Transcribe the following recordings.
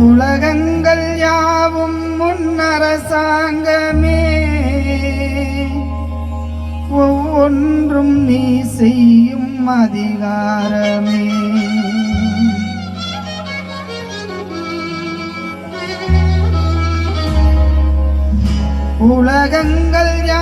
உலகங்கள் யாவும் முன்னரசாங்கமே. ஒவ்வொன்றும் நீ செய்யும் அதிகாரமே. உலகங்கள் யா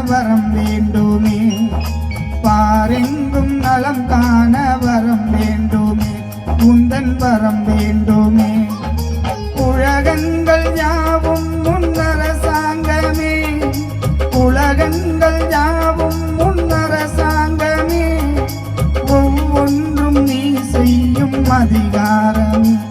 உந்தன் வரம் வேண்டுமே. உலகங்கள் யாவும் முன்னரசாங்கமே. உலகங்கள் யாவும் முன்னரசாங்கமே. ஒவ்வொன்றும் நீ செய்யும் அதிகாரம்.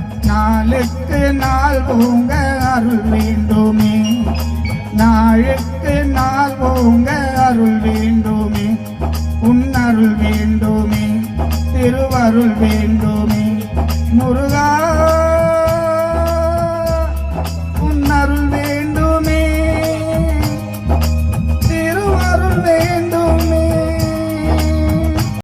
நாளுக்கு நாள் உங்க அருள் வேண்டுமே. நாளுக்கு நாள் உங்க அருள் வேண்டுமே. உன் அருள் வேண்டுமே. திருவருள் வேண்டும்